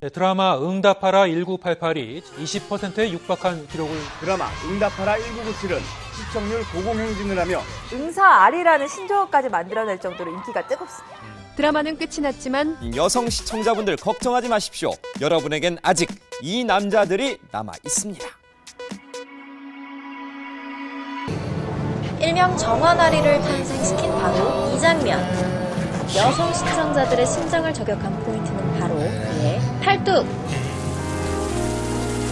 네, 드라마 응답하라 1988이 20%에 육박한 기록을 드라마 응답하라 1997은 시청률 고공행진을 하며 응사알이라는 신조어까지 만들어낼 정도로 인기가 뜨겁습니다. 드라마는 끝이 났지만 여성 시청자분들 걱정하지 마십시오. 여러분에겐 아직 이 남자들이 남아 있습니다. 일명 정원아리를 탄생시킨 바로 이 장면. 여성 시청자들의 심장을 저격한 포인트는 바로 그의 팔뚝.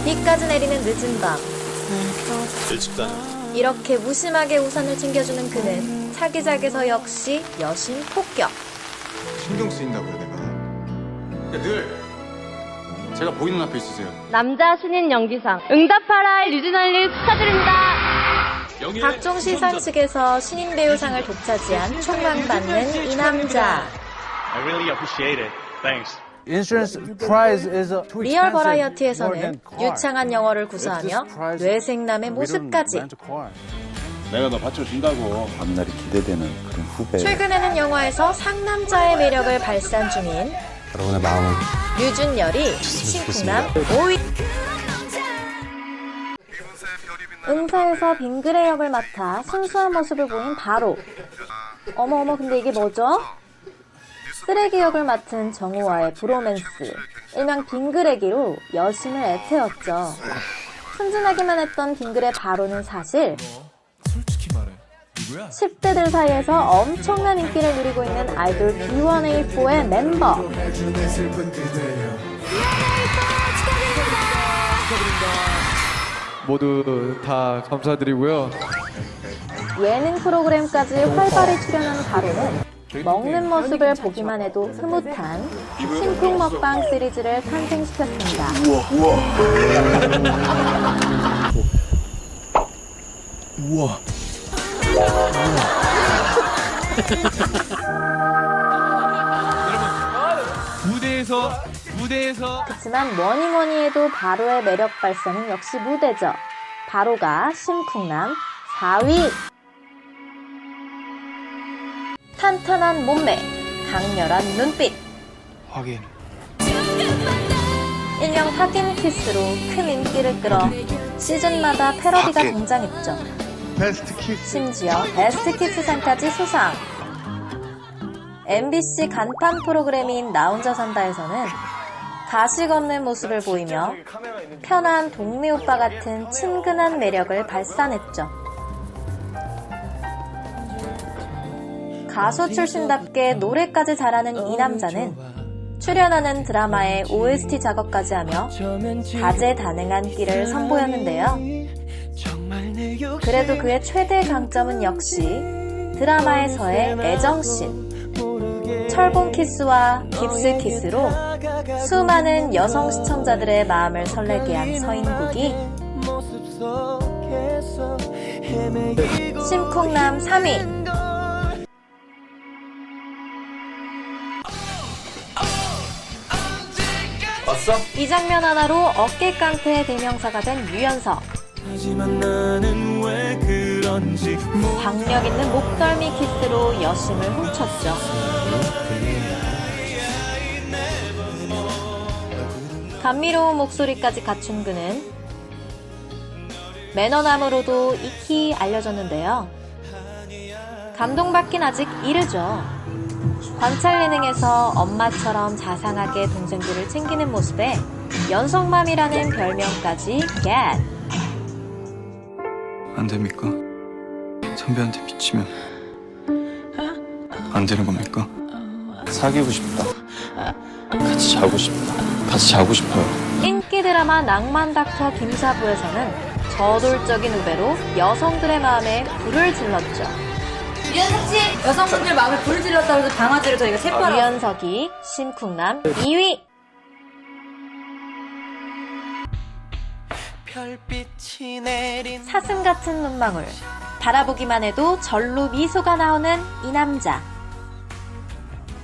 비까지 내리는 늦은 밤. 이렇게 무심하게 우산을 챙겨주는 그는 차기작에서 역시 여신 폭격. 신경 쓰인다고요, 내가. 늘 제가 보이는 앞에 있으세요. 남자 신인 연기상 응답하라 류진원님 축하드립니다. 각종 시상식에서 신인 배우상을 독차지한 촉망받는 이 남자. I really appreciate it. Thanks. Insurance prize is a too 리얼 버라이어티에서는. 유창한 영어를 구사하며 뇌생남의 모습까지. 내가 너 받쳐준다고. 앞날이 기대되는 그런 후배. 최근에는 영화에서 상남자의 매력을 발산 중인 여러분의 마음은 류준열이 신쿵남 5위 응사에서 빙그레 역을 맡아 순수한 모습을 보인 바로 어머 어머 근데 이게 뭐죠? 쓰레기 역을 맡은 정우와의 브로맨스 일명 빙그레기로 여심을 애태웠죠 순진하기만 했던 빙그레 바로는 사실 솔직히 말해. 누구야? 10대들 사이에서 엄청난 인기를 누리고 있는 아이돌 B1A4의 멤버 모두 다 감사드리고요. 예능 프로그램까지 활발히 출연한 바로는 먹는 모습을 보기만 해도 흐뭇한 심쿵 먹방 시리즈를 탄생시켰습니다. 무대에서 무대에서 그렇지만 뭐니 뭐니 해도 바로의 매력 발산은 역시 무대죠. 바로가 심쿵남 4위. 탄탄한 몸매, 강렬한 눈빛. 확인. 일명 확인 키스로 큰 인기를 끌어 시즌마다 패러디가 확인. 등장했죠. 베스트 키스. 심지어 베스트 키스상까지 수상. MBC 간판 프로그램인 나 혼자 산다에서는 가식 없는 모습을 보이며 편한 동네 오빠 같은 친근한 매력을 발산했죠. 가수 출신답게 노래까지 잘하는 이 남자는 출연하는 드라마의 OST 작업까지 하며 다재다능한 끼를 선보였는데요. 그래도 그의 최대 강점은 역시 드라마에서의 애정씬. 철봉 키스와 깁스 키스로 수많은 여성 시청자들의 마음을 설레게 한 서인국이 심쿵남 3위. 이 장면 하나로 어깨 깡패의 대명사가 된 유연석. 박력 있는 목덜미 키스로 여심을 훔쳤죠. 감미로운 목소리까지 갖춘 그는 매너남으로도 익히 알려졌는데요. 감동받긴 아직 이르죠. 관찰 예능에서 엄마처럼 자상하게 동생들을 챙기는 모습에 연속맘이라는 별명까지 get. 안 됩니까? 선배한테 미치면 안 되는 겁니까? 사귀고 싶다. 같이 자고 싶다. 같이 자고 싶어요. 인기 드라마 낭만 닥터 김사부에서는 저돌적인 우배로 여성들의 마음에 불을 질렀죠. 유연석 씨, 여성분들 마음에 불을 질렀다고 해서 방아쇠를 저희가 세포하러 유연석이 심쿵남 2위. 사슴 같은 눈망울. 바라보기만 해도 절로 미소가 나오는 이 남자.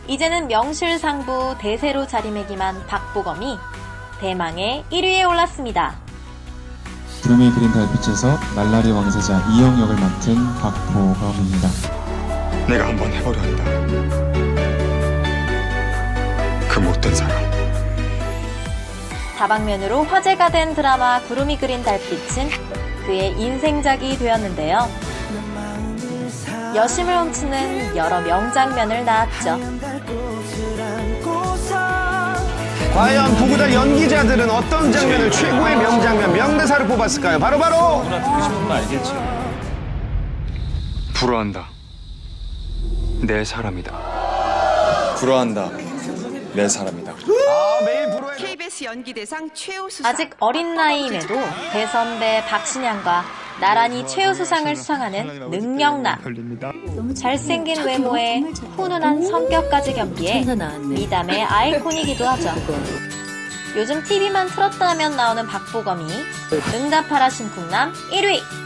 이제는 명실상부 대세로 자리매김한 박보검이 대망의 1위에 올랐습니다. 구름이 그린 달빛에서 날라리 왕세자 이영 역을 맡은 박보검입니다. 내가 한번 해보려 한다. 그 못된 사람. 다방면으로 화제가 된 드라마 구름이 그린 달빛은 그의 인생작이 되었는데요. 여심을 훔치는 여러 명장면을 낳았죠. 과연 부구달 연기자들은 어떤 장면을 최고의 명장면, 명대사로 뽑았을까요? 바로바로 불어한다. 내 사람이다. 불어한다. 내 사람이다. 아, 매일 KBS 연기대상 최우수상 아직 어린 나이임에도 대선배 박신양과 나란히 최우수상을 수상하는 능력남. 잘생긴 외모에 훈훈한 성격까지 겸비해 미담의 아이콘이기도 하죠. 요즘 TV만 틀었다 하면 나오는 박보검이 응답하라 신풍남 1위!